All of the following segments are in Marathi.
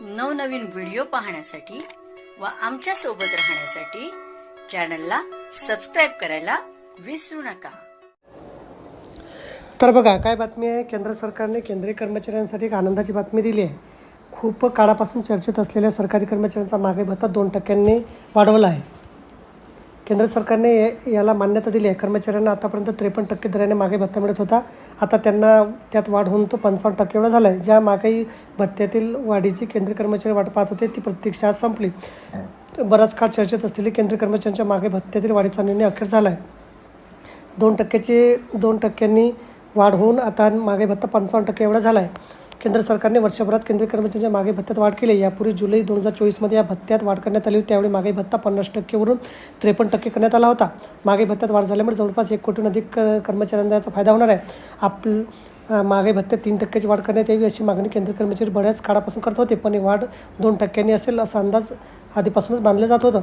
नवनवीन व्हिडिओ पाहण्यासाठी व आमच्यासोबत राहण्यासाठी चॅनलला सबस्क्राईब करायला विसरू नका. तर बघा काय बातमी आहे? केंद्र सरकारने केंद्रीय कर्मचाऱ्यांसाठी एक आनंदाची बातमी दिली आहे. खूप काळापासून चर्चेत असलेल्या सरकारी कर्मचाऱ्यांचा मागे भत्ता दोन टक्क्यांनी वाढवला आहे. केंद्र सरकारने याला मान्यता दिली आहे. कर्मचाऱ्यांना आतापर्यंत त्रेपन्न टक्के दराने मागे भत्ता मिळत होता. आता त्यांना त्यात वाढ होऊन तो पंचावन्न टक्के एवढा झाला आहे ज्या मागही भत्त्यातील वाढीची केंद्रीय कर्मचारी वाट पाहत होते ती प्रतीक्षा संपली. बराच काळ चर्चेत असलेली केंद्रीय कर्मचाऱ्यांच्या मागे भत्त्यातील वाढीचा निर्णय अखेर झाला आहे दोन टक्क्याचे दोन टक्क्यांनी वाढ होऊन आता मागे भत्ता पंचावन्न टक्के एवढा झाला आहे केंद्र सरकारने वर्षभरात केंद्रीय कर्मचाऱ्यांच्या मागे भत्त्यात वाढ केली यापूर्वी जुलै दोन हजार चोवीसमध्ये या भत्त्यात वाढ करण्यात आली होती. त्यावेळी मागे भत्ता पन्नास टक्केवरून त्रेपन्न टक्के करण्यात आला होता. मागे भत्त्यात वाढ झाल्यामुळे जवळपास एक कोटीहून अधिक कर्मचाऱ्यांना याचा फायदा होणार आहे. आपल मागे भत्त्यात तीन टक्क्याची वाढ करण्यात यावी अशी मागणी केंद्रीय कर्मचारी बऱ्याच काळापासून करत होते. पण ही वाढ दोन टक्क्यांनी असेल असा अंदाज आधीपासूनच बांधला जात होता.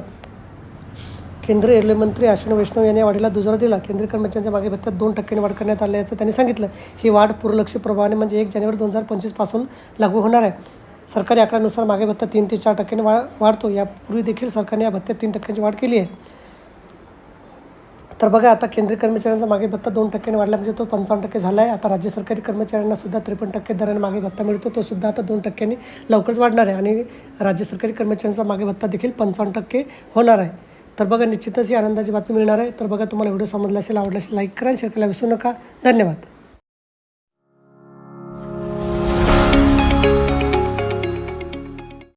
केंद्रीय रेल्वे मंत्री अश्विनी वैष्णव यांनी या वाढीला दुजोरा दिला. केंद्रीय कर्मचाऱ्यांच्या मागे भत्त्यात दोन टक्क्यांनी वाढ करण्यात आल्याचं त्यांनी सांगितलं. ही वाढ पूर्लक्ष प्रभावाने म्हणजे एक जानेवारी दोन हजार पंचवीसपासून लागू होणार आहे. सरकारी आकड्यानुसार मागे भत्ता तीन ते चार टक्क्यांनी वा वाढतो. यापूर्वी देखील सरकारने या भत्त्यात तीन टक्क्यांची वाढ केली आहे. तर बघा आता केंद्रीय कर्मचाऱ्यांचा मागे भत्ता दोन टक्क्याने वाढला म्हणजे तो पंचावन्न टक्के झाला आहे. आता राज्य सरकारी कर्मचाऱ्यांना सुद्धा त्रेपन्न टक्के दराने मागे भत्ता मिळतो. तो सुद्धा आता दोन टक्क्यांनी लवकरच वाढणार आहे आणि राज्य सरकारी कर्मचाऱ्यांचा मागे भत्ता देखील पंचावन्न टक्के होणार आहे. तर बघा निश्चितच ही आनंदाची बातमी मिळणार आहे. तर बघा तुम्हाला व्हिडिओ समजला असेल आवडला असेल लाईक करा शेअर करायला विसरू नका. धन्यवाद.